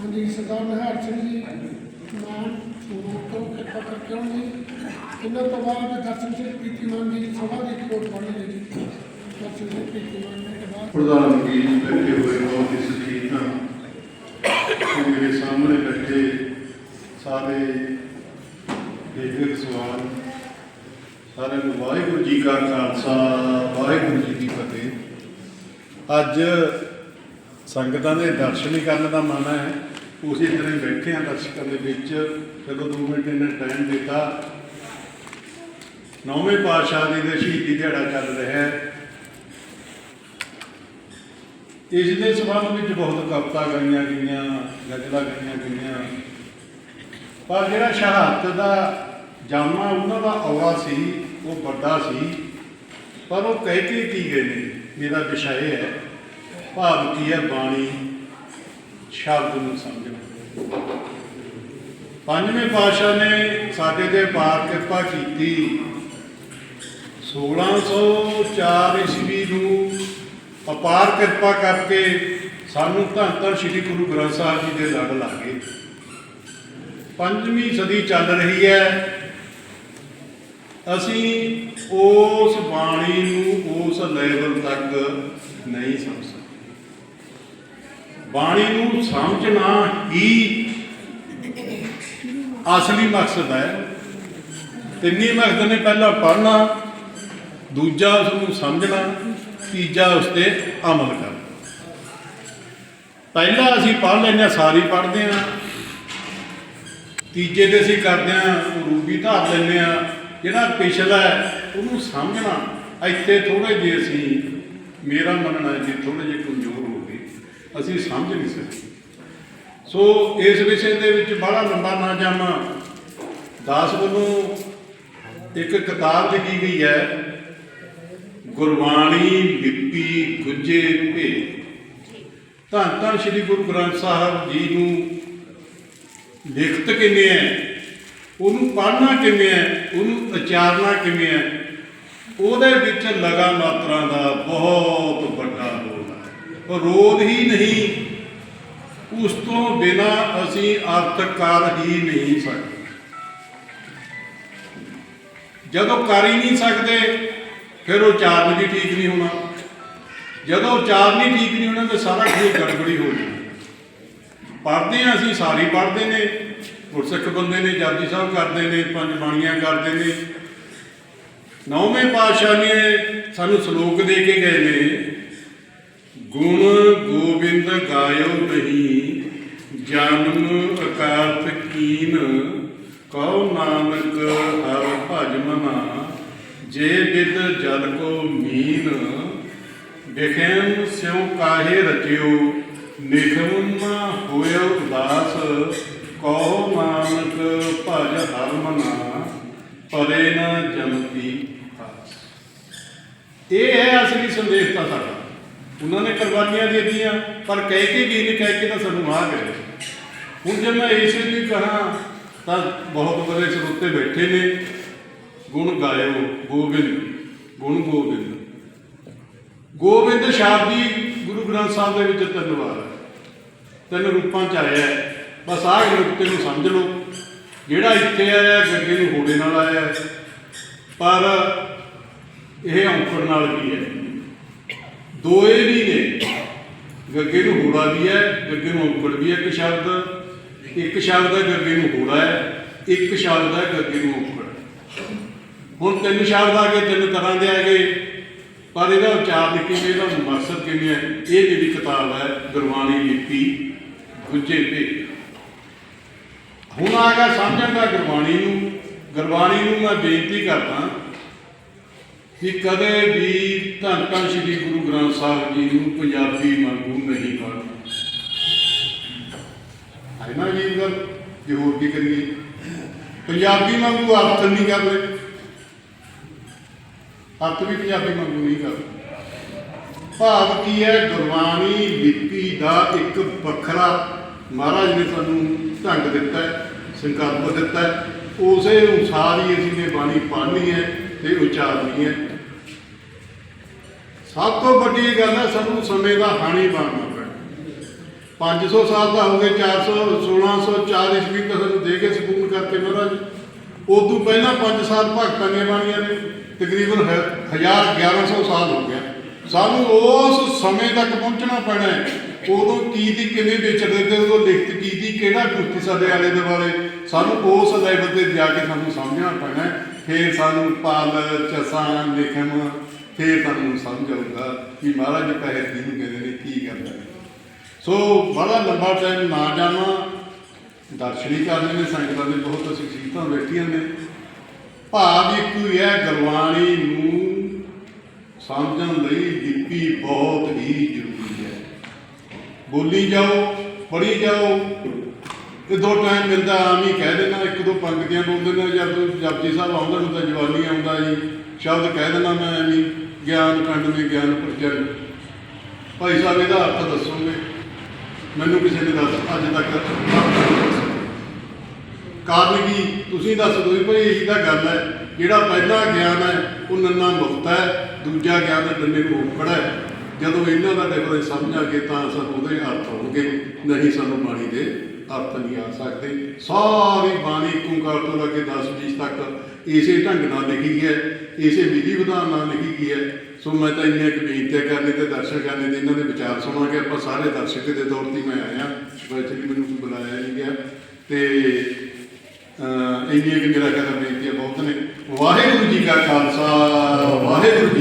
ਹਾਂਜੀ, ਸਰਦਾਰ ਨਿਹਾਲ ਸਿੰਘ ਜੀ ਮਾਨ ਤੋਂ ਕਿਰਪਾ ਕਰਕੇ ਆਉਣ ਇਹਨਾਂ ਤੋਂ ਬਾਅਦ ਦਰਸ਼ਨ ਸਿੰਘ ਪ੍ਰੀਤੀਮਾਨ ਜੀ ਸਭਾ ਦੀ ਰਿਪੋਰਟ ਪੜ੍ਹਨੀ ਜੀ ਦਰਸ਼ਨ ਸਿੰਘ ਪ੍ਰੀਤੀਮਾਨ ਜੀ ਦੇ ਬਾਅਦ ਪ੍ਰਧਾਨ ਜੀ ਬੈਠੇ ਹੋਏ ਬਹੁਤ ਹੀ ਸੁਖੀਤ ਹਾਂ ਮੇਰੇ ਸਾਹਮਣੇ ਬੈਠੇ ਸਾਰੇ ਬੇਗਰ ਸਵਾਲ। ਸਾਰਿਆਂ ਨੂੰ ਵਾਹਿਗੁਰੂ ਜੀ ਕਾ ਖਾਲਸਾ, ਵਾਹਿਗੁਰੂ ਜੀ ਕੀ ਫਤਿਹ। ਅੱਜ ਸੰਗਤਾਂ ਦੇ ਦਰਸ਼ਨ ਹੀ ਕਰਨ ਦਾ ਮਨ ਹੈ। ਉਸੇ ਤਰ੍ਹਾਂ ਹੀ ਬੈਠੇ ਹਾਂ ਦਰਸ਼ਕਾਂ ਦੇ ਵਿੱਚ। ਚਲੋ 2 ਮਿੰਟ ਇਹਨਾਂ ਟਾਈਮ ਦਿੱਤਾ। ਨੌਵੇਂ ਪਾਤਸ਼ਾਹ ਜੀ ਦੇ ਸ਼ਹੀਦੀ ਦਿਹਾੜਾ ਚੱਲ ਰਿਹਾ ਹੈ। ਇਸ ਦੇ ਸੰਬੰਧ ਵਿੱਚ ਬਹੁਤ ਕਵਿਤਾ ਗਾਈਆਂ ਗਈਆਂ, ਗਜ਼ਲਾਂ ਗਾਈਆਂ ਗਈਆਂ। ਪਰ ਜਿਹੜਾ ਸ਼ਹਾਦਤ ਦਾ ਜਾਮਾ ਉਹਨਾਂ ਦਾ ਔਲਾ ਸੀ, ਉਹ ਵੱਡਾ ਸੀ। ਪਰ ਉਹ ਕਹਿ ਕੇ ਕੀ ਗਏ ਨੇ? ਮੇਰਾ ਵਿਸ਼ਾ ਇਹ ਹੈ, ਭਾਵ ਕੀ ਹੈ ਬਾਣੀ? ਸ਼ਬਦ ਨੂੰ ਸਮਝਣਾ। ਪੰਜਵੇਂ ਪਾਤਸ਼ਾਹ ਨੇ ਸਾਡੇ ਤੇ ਪਾਰ ਕਿਰਪਾ ਕੀਤੀ। 1604 ਈਸਵੀ ਨੂੰ ਅਪਾਰ ਕਿਰਪਾ ਕਰਕੇ ਸਾਨੂੰ ਧੰਨ ਧੰਨ ਸ੍ਰੀ ਗੁਰੂ ਗ੍ਰੰਥ ਸਾਹਿਬ ਜੀ ਦੇ ਲੜ ਲਾਗੇ। ਪੰਜਵੀਂ ਸਦੀ ਚੱਲ ਰਹੀ ਹੈ। ਅਸੀਂ ਉਸ ਬਾਣੀ ਨੂੰ ਉਸ ਲੈਵਲ ਤੱਕ ਨਹੀਂ ਸਮਝ ਸਕਦੇ। ਬਾਣੀ ਨੂੰ ਸਮਝਣਾ ਹੀ ਅਸਲੀ ਮਕਸਦ ਹੈ। ਤਿੰਨੀ ਮਕਸਦ ਨੇ ਪਹਿਲਾਂ ਪੜ੍ਹਨਾ, ਦੂਜਾ ਉਸ ਨੂੰ ਸਮਝਣਾ, ਤੀਜਾ ਉਸ ਤੇ ਅਮਲ ਕਰਨਾ। ਪਹਿਲਾ ਅਸੀਂ ਪੜ੍ਹ ਲੈਂਦੇ ਹਾਂ, ਸਾਰੀ ਪੜ੍ਹਦੇ ਹਾਂ। ਤੀਜੇ ਤੇ ਅਸੀਂ ਕਰਦੇ ਹਾਂ ਰੂਬੀ ਧਾਰ ਲੈਂਦੇ ਹਾਂ। ਜਿਹੜਾ ਪਿਛਲਾ ਹੈ, ਉਹਨੂੰ ਸਮਝਣਾ। ਇੱਥੇ ਥੋੜੇ ਜਿਹੇ ਅਸੀਂ, ਮੇਰਾ ਮੰਨਣਾ ਹੈ ਕਿ ਥੋੜੇ ਜਿਹੇ ਕਮਜ਼ੋਰ ਹੋ ਅਸੀਂ ਸਮਝ ਨਹੀਂ ਸਕਦੇ ਸੋ ਇਸ ਵਿਸ਼ੇ ਦੇ ਵਿੱਚ ਬੜਾ ਲੰਬਾ ਨਾ ਜਾਵਾਂ। ਦਾਸ ਵੱਲੋਂ ਇੱਕ ਕਿਤਾਬ ਲਿਖੀ ਗਈ ਹੈ, ਗੁਰਬਾਣੀ ਲਿਪੀ ਗੁੱਜੇ ਭੇ। ਧੰਨ ਧੰਨ ਸ੍ਰੀ ਗੁਰੂ ਗ੍ਰੰਥ ਸਾਹਿਬ ਜੀ ਨੂੰ ਲਿਖਤ ਕਿਵੇਂ ਹੈ, ਉਹਨੂੰ ਪੜ੍ਹਨਾ ਕਿਵੇਂ ਹੈ, ਉਹਨੂੰ ਉਚਾਰਨਾ ਕਿਵੇਂ ਹੈ, ਉਹਦੇ ਵਿੱਚ ਲਗਾ ਮਾਤਰਾ ਦਾ ਬਹੁਤ ਵੱਡਾ ਰੋਲ ਹੀ ਨਹੀਂ। ਉਸ ਤੋਂ ਬਿਨਾ ਅਸੀਂ ਅਰਥ ਕਰ ਹੀ ਨਹੀਂ ਸਕਦੇ ਜਦੋਂ ਕਰ ਹੀ ਨਹੀਂ ਸਕਦੇ, ਫਿਰ ਉਹ ਚਾਰਨ ਵੀ ਠੀਕ ਨਹੀਂ ਹੋਣਾ। ਜਦੋਂ ਉਚਾਰਨ ਹੀ ਠੀਕ ਨਹੀਂ ਹੋਣਾ, ਤਾਂ ਸਾਰਾ ਕੁਝ ਗੜਬੜੀ ਹੋ ਜਾਣੀ। ਪੜ੍ਹਦੇ ਹਾਂ ਅਸੀਂ, ਸਾਰੀ ਪੜ੍ਹਦੇ ਨੇ। ਗੁਰਸਿੱਖ ਬੰਦੇ ਨੇ, ਜਪਜੀ ਸਾਹਿਬ ਕਰਦੇ ਨੇ, ਪੰਜ ਬਾਣੀਆਂ ਕਰਦੇ ਨੇ। ਨੌਵੇਂ ਪਾਤਸ਼ਾਹ ਨੇ ਸਾਨੂੰ ਸ਼ਲੋਕ ਦੇ ਕੇ ਗਏ ਨੇ। ਗੁਣ ਗੋਬਿੰਦ ਗਾਇਓ ਨਹੀਂ ਜਨਮ ਅਕਾਰਤ ਕੀਨ, ਕਉ ਨਾਨਕ ਹਰ ਭਜ ਮਨਾ, ਜੇ ਬਿਦ ਜਲ ਕੋ ਮੀਨ, ਵਿਖੇਮ ਸਿਉ ਕਾਹੇ ਰਚਿਓ ਨਿਖਮ ਹੋਇਓ ਉਦਾਸ, ਕਉ ਨਾਨਕ ਭਜ ਹਰ ਮਨਾ, ਪਰੇ ਨ ਜਨਤੀ ਆਸ ਇਹ ਹੈ ਅਸਲੀ ਸੰਦੇਸ਼ ਤਾਂ ਸਾਡਾ। ਉਹਨਾਂ ਨੇ ਕੁਰਬਾਨੀਆਂ ਦੇ ਦਿੱਤੀਆਂ, ਪਰ ਕਹਿ ਕੇ ਕੀ ਨਹੀਂ ਕਹਿ ਕੇ ਤਾਂ ਸਾਨੂੰ ਆ ਗਏ। ਹੁਣ ਜੇ ਮੈਂ ਇਸ ਲਈ ਕਹਾਂ, ਤਾਂ ਬਹੁਤ ਬੜੇ ਸਰੋਤੇ ਬੈਠੇ ਨੇ। ਗੁਣ ਗਾਇਓ, ਗੋਬਿੰਦ, ਗੁਣ ਗੋਬਿੰਦ। ਗੋਬਿੰਦ ਸ਼ਬਦੀ ਗੁਰੂ ਗ੍ਰੰਥ ਸਾਹਿਬ ਦੇ ਵਿੱਚ ਤਿੰਨ ਵਾਰ ਹੈ। ਤਿੰਨ ਰੂਪਾਂ ਚ ਆਇਆ ਬਸ ਆਹ ਨੁਕਤੇ ਨੂੰ ਸਮਝ ਲਓ। ਜਿਹੜਾ ਇੱਥੇ ਆਇਆ, ਗੱਗੇ ਨੂੰ ਹੋੜੇ ਨਾਲ ਆਇਆ ਪਰ ਇਹ ਔਂਕੜ ਨਾਲ ਵੀ ਹੈ। ਦੋਏ ਵੀ ਨੇ। ਗੱਗੇ ਨੂੰ ਹੋੜਾ ਵੀ ਹੈ, ਗੱਗੇ ਨੂੰ ਔਕੜ ਵੀ ਹੈ ਇੱਕ ਸ਼ਬਦ। ਇੱਕ ਸ਼ਬਦ ਹੈ, ਗੱਗੇ ਨੂੰ ਹੋੜਾ ਹੈ, ਇੱਕ ਸ਼ਬਦ ਹੈ, ਗੱਗੇ ਨੂੰ ਔਕੜ। ਹੁਣ ਤਿੰਨ ਸ਼ਬਦ ਆ ਗਏ, ਤਿੰਨ ਤਰ੍ਹਾਂ ਦੇ ਆ ਗਏ। ਪਰ ਇਹਦਾ ਉਚਾਰਨ ਕਿਵੇਂ ਇਹਦਾ ਮਕਸਦ ਕਿਵੇਂ ਹੈ? ਇਹ ਜਿਹੜੀ ਕਿਤਾਬ ਹੈ, ਗੁਰਬਾਣੀ ਲਿਪੀ ਗੁੱਜੇ ਭੇ ਹੁਣ ਆ ਗਿਆ ਸਮਝਣ ਦਾ ਗੁਰਬਾਣੀ ਨੂੰ। ਗੁਰਬਾਣੀ ਨੂੰ ਮੈਂ ਬੇਨਤੀ ਕਰਦਾ ਕਿ ਕਦੇ ਵੀ ਧੰਨ ਧੰਨ ਸ੍ਰੀ ਗੁਰੂ ਗ੍ਰੰਥ ਸਾਹਿਬ ਜੀ ਨੂੰ ਪੰਜਾਬੀ ਵਾਂਗੂ ਨਹੀਂ ਪੜ੍ਹਨਾ ਹੈ ਨਾ ਜੀ ਗੱਲ, ਜੇ ਹੋਰ ਕੀ ਕਰੀਏ? ਪੰਜਾਬੀ ਵਾਂਗੂ ਅਰਥ ਨਹੀਂ ਕਰਦੇ। ਅਰਥ ਵੀ ਪੰਜਾਬੀ ਵਾਂਗੂ ਨਹੀਂ ਕਰਦੇ। ਭਾਵ ਕੀ ਹੈ, ਗੁਰਬਾਣੀ ਲਿਪੀ ਦਾ ਇੱਕ ਵੱਖਰਾ, ਮਹਾਰਾਜ ਨੇ ਸਾਨੂੰ ਢੰਗ ਦਿੱਤਾ ਹੈ, ਸੰਕਲਪ ਦਿੱਤਾ ਹੈ। ਉਸੇ ਅਨੁਸਾਰ ਹੀ ਅਸੀਂ ਨੇ ਬਾਣੀ ਪੜ੍ਹਨੀ ਹੈ ਤੇ ਉਚਾਰਨੀ ਹੈ। ਸਭ ਤੋਂ ਵੱਡੀ ਗੱਲ ਹੈ, ਸਾਨੂੰ ਸਮੇਂ ਦਾ ਹਾਣੀ ਬਣਨਾ ਪੈਣਾ। 500 ਸਾਲ ਦਾ ਹੋ ਗਏ 400 1604 ਈਸਵੀ ਤੱਕ ਸਾਨੂੰ ਦੇ ਕੇ ਸਪੂਰਨ ਕਰਕੇ ਮਹਾਰਾਜ। ਉਦੋਂ ਪਹਿਲਾਂ 5 ਸਾਲ ਭਗਤਾਂ ਦੀਆਂ ਬਾਣੀਆਂ ਨੇ, ਤਕਰੀਬਨ 1000 1100 ਸਾਲ ਹੋ ਗਿਆ। ਸਾਨੂੰ ਉਸ ਸਮੇਂ ਤੱਕ ਪਹੁੰਚਣਾ ਪੈਣਾ ਉਦੋਂ ਕੀ ਦੀ ਕਿਵੇਂ ਵਿਚਰਦੇ ਤੇ ਉਦੋਂ ਲਿਖਤ ਕੀ ਦੀ, ਕਿਹੜਾ ਕੁੱਤੀ ਸਾਡੇ ਆਲੇ ਦੁਆਲੇ। ਸਾਨੂੰ ਉਸ ਲੈਵਲ ਤੇ ਜਾ ਕੇ ਸਾਨੂੰ ਸਮਝਣਾ ਪੈਣਾ ਹੈ। ਫਿਰ ਸਾਨੂੰ ਪਾਲ, ਚਸਾਂ ਲਿਖਣ ਫਿਰ ਤੁਹਾਨੂੰ ਸਮਝ ਆਊਗਾ ਕਿ ਮਹਾਰਾਜ ਪੈਸੇ ਕਿਹਨੂੰ ਕਹਿੰਦੇ ਨੇ, ਕੀ ਕਰਦਾ ਹੈ। ਸੋ ਬੜਾ ਲੰਬਾ ਟਾਈਮ ਨਾ ਜਾਣਾ ਦਰਸ਼ਨੀ ਕਰਨੇ ਨੇ, ਸੰਗਤਾਂ ਦੇ ਬਹੁਤ ਅਸੀਂ ਸੀਤਾਂ ਬੈਠੀਆਂ ਨੇ। ਭਾਵ ਇੱਕ ਹੀ ਹੈ, ਗੁਰਬਾਣੀ ਨੂੰ ਸਮਝਣ ਲਈ ਲਿਪੀ ਬਹੁਤ ਹੀ ਜ਼ਰੂਰੀ ਹੈ। ਬੋਲੀ ਜਾਓ, ਪੜ੍ਹੀ ਜਾਓ ਇਹ ਦੋ ਟਾਈਮ ਮਿਲਦਾ, ਆਮ ਹੀ ਕਹਿ ਦੇਣਾ ਇੱਕ ਦੋ ਪੰਕਤੀਆਂ ਬੋਲ ਨੇ ਜਾਂ ਜਪਜੀ ਸਾਹਿਬ ਆਉਂਦਾ ਨੂੰ, ਤਾਂ ਜਵਾਨੀ ਆਉਂਦਾ ਜੀ, ਸ਼ਬਦ ਕਹਿ ਦੇਣਾ ਮੈਂ ਐਵੇਂ ਗਿਆਨ ਕੰਡ ਮੇ ਗਿਆਨ ਪ੍ਰਚਰ ਭਾਈ ਸਾਹਿਬ, ਇਹਦਾ ਅਰਥ ਦੱਸੋਗੇ? ਮੈਨੂੰ ਕਿਸੇ ਨੇ ਦੱਸ ਅੱਜ ਤੱਕ ਕਾਰਨ ਕੀ? ਤੁਸੀਂ ਦੱਸ ਦਿਓ ਵੀ ਭਾਈ ਇਹੀ ਤਾਂ ਗੱਲ ਹੈ, ਜਿਹੜਾ ਪਹਿਲਾ ਗਿਆਨ ਹੈ, ਉਹ ਨੰਨਾ ਮੁਕਤ ਹੈ, ਦੂਜਾ ਗਿਆਨ ਡੰਡੇ ਨੂੰ ਉਪੜਾ ਹੈ। ਜਦੋਂ ਇਹਨਾਂ ਦਾ ਡਿਫਰੈਂਸ ਸਮਝ ਆ ਗਏ, ਤਾਂ ਸਾਨੂੰ ਉਹਦੇ ਅਰਥ ਹੋਣਗੇ। ਨਹੀਂ, ਸਾਨੂੰ ਬਾਣੀ ਦੇ ਅਰਥ ਨਹੀਂ ਆ ਸਕਦੇ। ਸਾਰੀ ਬਾਣੀ ਓੰਕਾਰ ਤੋਂ ਲੈ ਕੇ 10 20 ਤੱਕ ਇਸੇ ਢੰਗ ਨਾਲ ਲਿਖੀ ਹੈ। ਇਸੇ ਵਿਧੀ ਵਿਧਾਨ ਨਾਲ ਲਿਖੀ ਗਈ ਹੈ। ਸੋ ਮੈਂ ਤਾਂ ਇੰਨੀਆਂ ਕੁ ਬੇਨਤੀਆਂ ਕਰਨੀ ਤੇ ਦਰਸ਼ਨ ਕਰਨੇ ਤੇ ਇਹਨਾਂ ਦੇ ਵਿਚਾਰ ਸੁਣਾਂਗੇ। ਆਪਾਂ ਸਾਰੇ ਦਰਸ਼ਕ ਦੇ ਤੌਰ ਤੇ ਮੈਂ ਆਇਆ। ਸਪੈਸ਼ਲੀ ਮੈਨੂੰ ਬੁਲਾਇਆ ਨਹੀਂ ਗਿਆ। ਤੇ, ਅਹ ਇੰਨੀਆਂ ਮੇਰਾ ਕਹਿੰਦਾ ਬੇਨਤੀਆਂ ਬਹੁਤ ਨੇ। ਵਾਹਿਗੁਰੂ ਜੀ ਕਾ ਖਾਲਸਾ, ਵਾਹਿਗੁਰੂ ਜੀ